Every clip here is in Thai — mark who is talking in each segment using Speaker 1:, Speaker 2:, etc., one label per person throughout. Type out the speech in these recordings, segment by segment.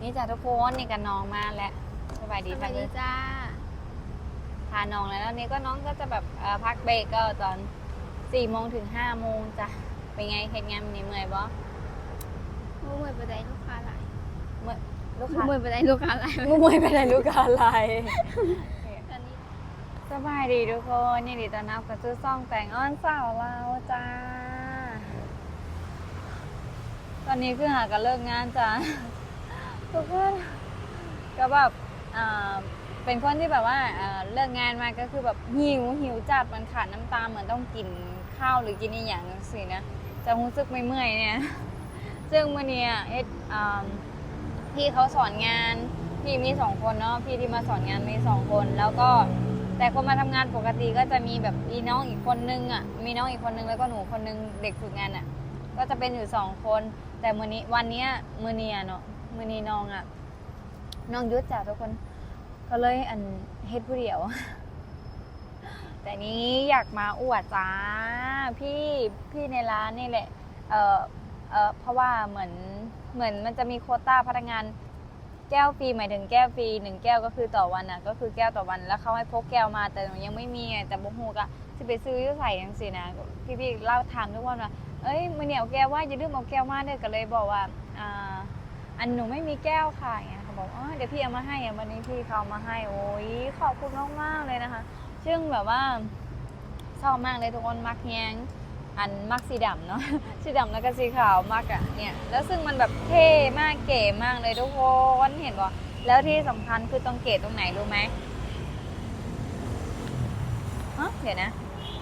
Speaker 1: นี่จ้ะทุกคนนี่กันน้องมาแล้วสบายดี
Speaker 2: ส
Speaker 1: ทั
Speaker 2: วั
Speaker 1: ก
Speaker 2: ส
Speaker 1: เล
Speaker 2: ดี
Speaker 1: ย
Speaker 2: จ้า
Speaker 1: พาน้องแล้วแล้วนี่ก็น้องก็จะแบบเอ่อพักเบรกก็ตอนสี่โมงถึงห้าโมงจ้ะเป็นไงเหตุงานวันนี้เมื่อยบ่
Speaker 2: มูมวยไปได้ลูกค้าหลาย
Speaker 1: เมื่อยลูก
Speaker 2: มู
Speaker 1: ค้าม
Speaker 2: วยไปได้ลูกค้าหลาย
Speaker 1: เมื่อยไปไหนลูกค้าอะไร
Speaker 2: ตอนนี้
Speaker 1: สบายดีทุกคนยินดีต้อนรับกับซื้อซ่องแต่งอ้อนสาวเราจ้า ตอนนี้คือหากันเลิกงานจ้า ทุกคนก็แบบเป็นคนที่แบบว่าเลิกงานมาก็คือแบบหิวหิวจัดมันขาดน้ำตาเหมือนต้องกินข้าวหรือกินอีหยังสินะจะรู้สึกไม่เมื่อยเนี่ยซึ่งมื่อนี้เฮ็ดพี่เขาสอนงานพี่มีสองคนเนาะพี่ที่มาสอนงานมีสองคน แล้วก็แต่คนมาทำงานปกติก็จะมีแบบมีน้องอีกคนนึงอะมีน้องอีกคนนึงแล้วก็หนูคนนึงเด็กฝึกงานอะก็จะเป็นอยู่สองคน แต่มื้อนี้วันเนี้ยมื้อเนี้ยเนาะ มือนี้น้องอะน้องยุดจ้ะทุกคน ก็เลยอันเฮ็ดผู้เดียว แต่นี้อยากมาอวดจ้า พี่พี่ในร้านนี่แหละ เออเออเพราะว่าเหมือนเหมือนมันจะมีโคต้าพนักงานแก้วฟรีหมายถึงแก้วฟรีหนึ่งแก้วก็คือต่อวันอะ ก็คือแก้วต่อวันแล้วเขาให้พกแก้วมาแต่หนูยังไม่มีไงแต่บุฮูก็จะไปซื้อยู่ใส่ยังสินะพี่พี่เล่าถามทุกวันว่าเอ้ยมือเหนียวแก้วว่าอย่าลืมเอาแก้วมาเด้อก็เลยบอกว่าอ่า อันหนูไม่มีแก้วค่ะอย่างเงี้ยเขาบอกอ๋อเดี๋ยวพี่เอามาให้อะวันนี้พี่เขาเอามาให้โอ้ยขอบคุณมากๆเลยนะคะ ซึ่งแบบว่าชอบมากเลยทุกคนมักแยงอันมักสีดำเนาะสีดำแล้วก็สีขาวมากอะเนี่ยแล้วซึ่งมันแบบเท่มากเก๋มากเลยทุกคนเห็นป่ะแล้วที่สำคัญคือตรงเกตตรงไหนรู้ไหมเดี๋ยวนะ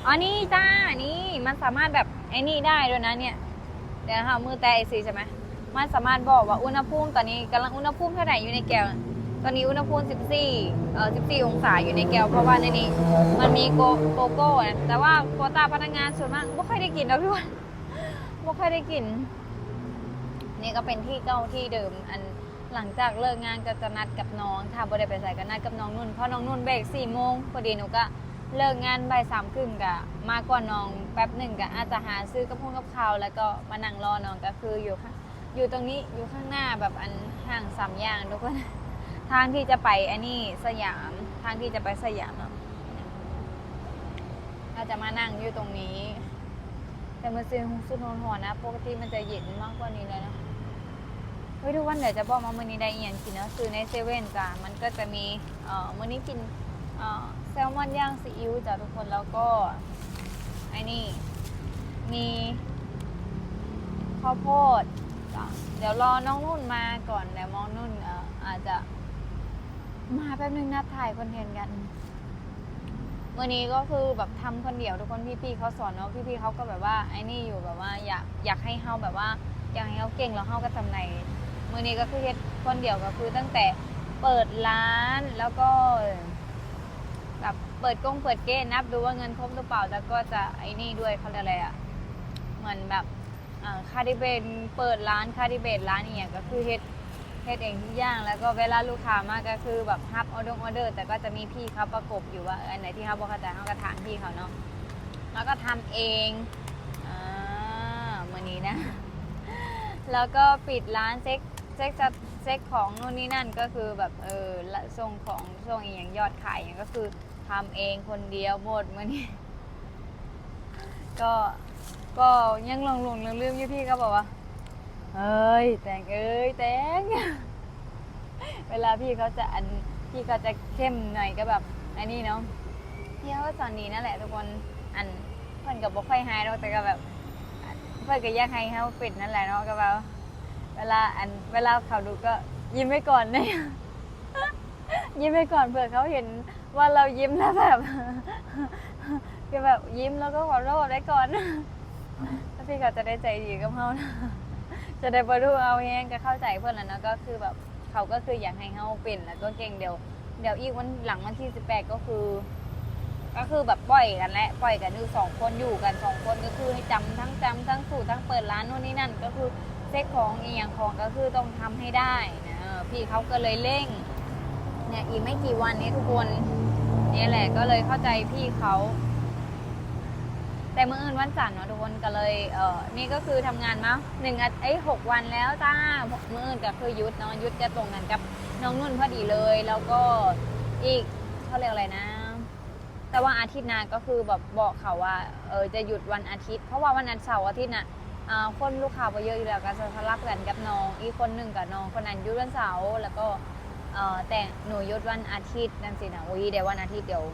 Speaker 1: อ๋อนี่จ้านี่มันสามารถแบบไอ้นี่ได้ด้วยนะเนี่ย เดี๋ยวนะคะมือแตะไอซีใช่ไหม มันสามารถบอกว่าอุณหภูมิตอนนี้กำลังอุณหภูมิเท่าไหร่อยู่ในแก้ว ตอนนี้อุณหภูมิ 14 เอ่อ 14 องศาอยู่ในแก้ว เพราะว่าในนี้มันมีโกโกโก้นะแต่ว่าโควตาพนักงานส่วนมากไม่ค่อยได้กินนะพี่วันไม่ค่อยได้กิน นี่ก็เป็นที่เก้าที่เดิม อันหลังจากเลิกงานก็จะนัดกับน้อง ถ้าบ่ได้ไปใส่ก็นัดกับน้องนุ่น เพราะน้องนุ่นเบรกสี่โมงพอดีหนูก็เลิกงานบ่ายสามครึ่งกะมาก่อนน้องแป๊บหนึ่งกะอาจจะหาซื้อกระพงกับข้าวแล้วก็มานั่งรอน้องก็คืออยู่ข้าง อยู่ตรงนี้อยู่ข้างหน้าแบบอันห่างสามอย่างทุกคน ทางที่จะไปอันนี้สยาม ทางที่จะไปสยามเนาะเราจะมานั่งอยู่ตรงนี้ แต่มันซื้อฮุงซุนหอนๆนะ ปกติมันจะเย็นมากกว่านี้เลยเนาะเฮ้ยทุกวันเดี๋ยวจะบอกมามื้อนี้ได้อีหยังกินเนาะซื้อในเซเว่นจ้ะมันก็จะมีเอ่อมื้อนี้กินเอ่อแซลมอนย่างซีอิ๊วจ้ะทุกคนแล้วก็ไอ้นี่มีข้าวโพด จ้ะเดี๋ยวรอน้องนุ่นมาก่อนเดี๋ยวมองนุ่นเอ่ออาจจะ มาแป๊บนึงนะถ่ายคอนเทนต์กันวันนี้ก็คือแบบทำคนเดียวทุกคนพี่ๆเขาสอนเนาะพี่ๆเขาก็แบบว่าไอ้นี่อยู่แบบว่าอยากอยากให้เฮาแบบว่า อยากให้เขาเก่งแล้วเฮาก็ทำในมือนี้ก็คือเฮ็ดคนเดียวก็คือตั้งแต่เปิดร้านแล้วก็แบบเปิดกงเปิดเกณฑ์นับดูว่าเงินครบหรือเปล่าแล้วก็จะไอ้นี่ด้วยเขาเรียกอะไรอะเหมือนแบบ อ่าคาดิเบนเปิดร้านคาดิเบนร้านอีกก็คือเฮ็ดเฮ็ดเองทุกอย่างแล้วก็เวลาลูกค้ามาก็คือแบบรับออเดอร์ออเดอร์แต่ก็จะมีพี่เขาประกบอยู่ว่าเอออันไหนที่เขาบอกเขาใจเขาก็ถามพี่เขาเนาะแล้วก็ทำเองอ่ามื่อนี้นะ แล้วก็ปิดร้านเซ็กเซ็กจะเซ็กของนู่นนี่นั่นก็คือแบบเออละส่งของส่งอหย่างยอดขายอย่างก็คือทำเองคนเดียวหมดมื่อนี้ ก็ ก็ยังหลงหลงลืมลืมอยู่พี่ก็บอกว่าเอ้ยแต่งเอ้ยแต่งเวลาพี่เขาจะอันพี่เขาจะเข้มหน่อยก็แบบอันนี้เนาะพี่เขาก็สอนดีนั่นแหละทุกคนอันเพื่อนกับบอกค่อยหายเราแต่ก็แบบเพื่อนก็ยากให้เขาปิดนั่นแหละเนาะก็แบบเวลาอันเวลาเขาดูก็ยิ้มไว้ก่อนเนี่ยยิ้มไว้ก่อนเผื่อเขาเห็นว่าเรายิ้มแล้วแบบก็แบบยิ้มแล้วก็ขอโทษไว้ก่อน แล้วพี่เขาจะได้ใจดีกับเขานะจะได้บรรลุเอาเองก็เข้าใจเพื่อนแล้วนะก็คือแบบเขาก็คืออยากให้เขาเป็นแล้วก็เก่งเดี๋ยวเดี๋ยวอีกวันหลังวันที่สิบแปดก็คือ ก็คือแบบปล่อยกันแหละปล่อยกันอยู่สองคนอยู่กันสองคนก็คือให้จำทั้งจำทั้งสูตรทั้งเปิดร้านนู่นนี่นั่น ก็คือเซ็กของอีอย่างของก็คือต้องทำให้ได้นะพี่เขาก็เลยเร่งเนี่ยอีกไม่กี่วันนี้ทุกคนเนี่ยแหละก็เลยเข้าใจพี่เขา แต่เมื่ออื่นวันจันทร์เนาะทุกคนก็เลยเออนี่ก็คือทำงานมาหนึ่งอาทิตย์ไอ้ยหกวันแล้วจ้าเมื่ออื่นก็คือหยุดเนาะหยุดจะตรงกันกับน้องนุ่นพอดีเลย แล้วก็อีกเขาเรียกอะไรนะ แต่ว่าอาทิตย์หน้าก็คือแบบบอกเขาว่าเออจะหยุดวันอาทิตย์ เพราะว่าวันอาทิตย์เสาร์อาทิตย์น่ะอ่าคนลูกค้าไปเยอะอยู่แล้วก็จะสลับกันกับน้อง อีกคนหนึ่งกับน้องคนนั้นหยุดวันเสาร์แล้วก็เออแต่หนูหยุดวันอาทิตย์นั่นสินะอุ้ยเดี๋ยววันอาทิตย์เดี๋ยว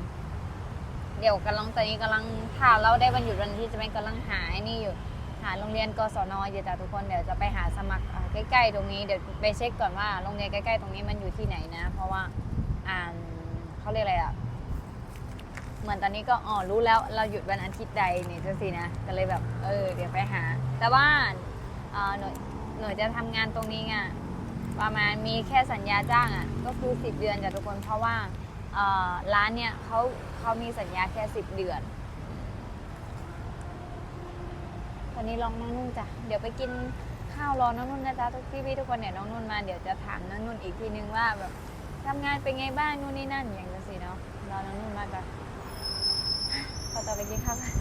Speaker 1: ดี๋ยวกำลังตอนนี้กำลังถ้าเราได้วันหยุดวันทิตย์จะไม่กำลังหาไอ้นี่อยู่หาโรงเรียนกศนอยู่แต่ทุกคนเดี๋ยวจะไปหาสมัครใกล้ๆตรงนี้เดี๋ยวไปเช็คก่อนว่าโรงเรียนใกล้ๆตรงนี้มันอยู่ที่ไหนนะ เพราะว่าอ่านเขาเรียกอะไรอะเหมือนตอนนี้ก็อ๋อรู้แล้วเราหยุดวันอาทิตย์ใดนี่จะสินะก็เลยแบบเออเดี๋ยวไปหา แต่ว่าเอ่อหนูหนูจะทำงานตรงนี้ไงประมาณมีแค่สัญญาจ้างอะก็คือสิบเดือนจ้ะทุกคนเพราะว่า เอ่อร้านเนี่ยเขาเขามีสัญญาแค่สิบเดือนตอนนี้ลองน้องนุ่นจ้ะ เดี๋ยวไปกินข้าวรอน้องนุ่นนะจ๊ะทุกพี่พี่ทุกคนเนี่ยน้องนุ่นมาเดี๋ยวจะถามน้องนุ่นอีกทีนึงว่าแบบทำงานเป็นไงบ้างนู่นนี่นั่นอย่างนี้สิเนาะรอน้องนุ่นมาก่อนพอต่อไปกินข้าวกัน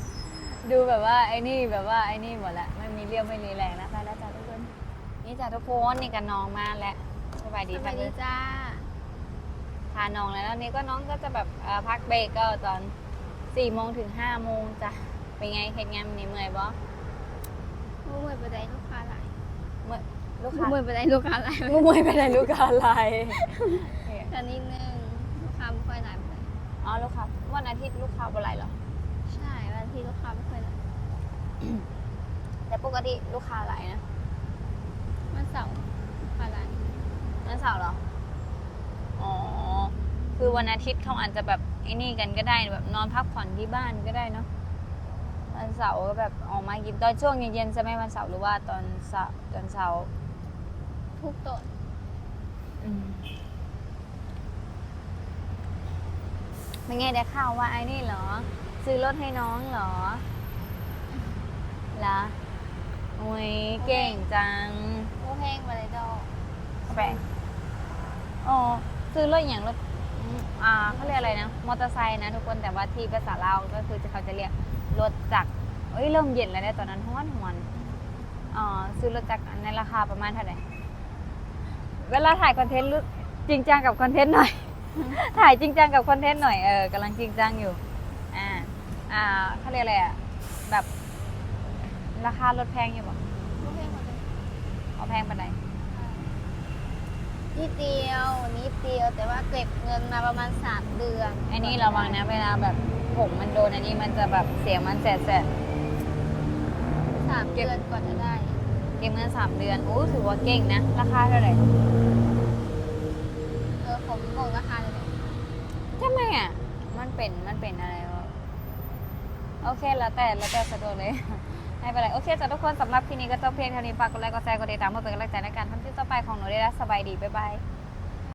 Speaker 1: ดูแบบว่าไอ้นี่แบบว่าไอ้นี่หมดละไม่มีเรี่ยวไม่มีแรงแล้วไปแล้วจ้ะทุกคนนี่จ้ะทุกคนนี่กับน้องมาแล้วสบายดี
Speaker 2: ส
Speaker 1: จ้ะ
Speaker 2: วัสดีจ้า
Speaker 1: พาน้องแล้วแล้วนี่ก็น้องก็จะแบบเอ่อพักเบรกก็ตอนสี่โมงถึงห้าโมงจ้ะเป็นไงเฮ็ดงานวันนี้เมื่อยบ่
Speaker 2: โอ้ยบันไดลูกค้าหลาย
Speaker 1: เมื่อยลูก
Speaker 2: โอ้
Speaker 1: ค้า
Speaker 2: ยบันไดลูกค้าหลาย
Speaker 1: มึงมวยไปไหนลูกค้าอะไร
Speaker 2: ตอนนี้หนึ่งลูกค้าไม่ค่อยหลายเลย
Speaker 1: อ๋อลูกค้าวันอาทิตย์ลูกค้าบ่ไรเหรอ
Speaker 2: ใช่วันที่ลูกค้าไม่ค่อยหลาย
Speaker 1: แต่ปกติลูกค้าหลายนะ
Speaker 2: วันเสาร์ลูกค้าหลาย
Speaker 1: วันเสาร์เหรออ๋อ คือวันอาทิตย์เขาอาจจะแบบไอ้นี่กันก็ได้แบบนอนพักผ่อนที่บ้านก็ได้เนาะวันเสาร์ก็แบบออกมากินตอนช่วงเย็นๆใช่ไหมวันเสาร์หรือว่าตอนเสาร์ตอนเสาร์
Speaker 2: ทุกโต๊ะ
Speaker 1: อืมเป็นไงได้ข่าวว่าไอ้นี่เหรอ ซื้อรถให้น้องเหรอเหรอโอ้ยเก่งจัง
Speaker 2: โอ้แห้งบันไดดอก
Speaker 1: แปลกอ๋อซื้อรถอย่างรถ อืมอ่าเขาเรียกอะไรนะ มอเตอร์ไซค์นะทุกคนแต่ว่าที่ภาษาลาวก็คือเขาจะเรียกรถจักรเอ้ยเริ่มเย็นแล้วเนี่ยตอนนั้นห้อนหวนอ่าซื้อรถจักรในราคาประมาณเท่าไหร่เวลาถ่ายคอนเทนต์รู้จริงจังกับคอนเทนต์หน่อย ถ่ายจริงจังกับคอนเทนต์หน่อยเออกำลังจริงจังอยู่อ่าอ่าเขาเรียกอะไรอะแบบราคารถแพงอยู่บ่
Speaker 2: โอ้แห้งบันได
Speaker 1: เอาแพงปานไห น
Speaker 2: นิดเดียวนิดเดียวแต่ว่าเก็บเงินมาประมาณสามเดือน
Speaker 1: ไอ้นี่ระวังนะเวลาแบบผมมันโดนอันนี้มันจะแบบเสียงมันแสบแสบ
Speaker 2: สามเดือนกว่าจะได้
Speaker 1: เก็บเงินสามเดือนโอ้ถือว่าเก่งนะ ราคาเท่าไหร่
Speaker 2: เออผมบอกราคาเลย
Speaker 1: ทำไมอะ มันเป็นมันเป็นอะไรวะโอเคแล้วแต่แล้วแต่สะดวกเลย ไม่เป็นไรโอเคจ้ะทุกคนสำหรับคลิปนี้ก็จบเพียงเท่านี้ฝากกดไลค์กดแชร์กดติดตามเพื่อเป็นกำลังใจในการทำคลิปต่อไปของหนูได้แล้วสบายดีบ๊ายบาย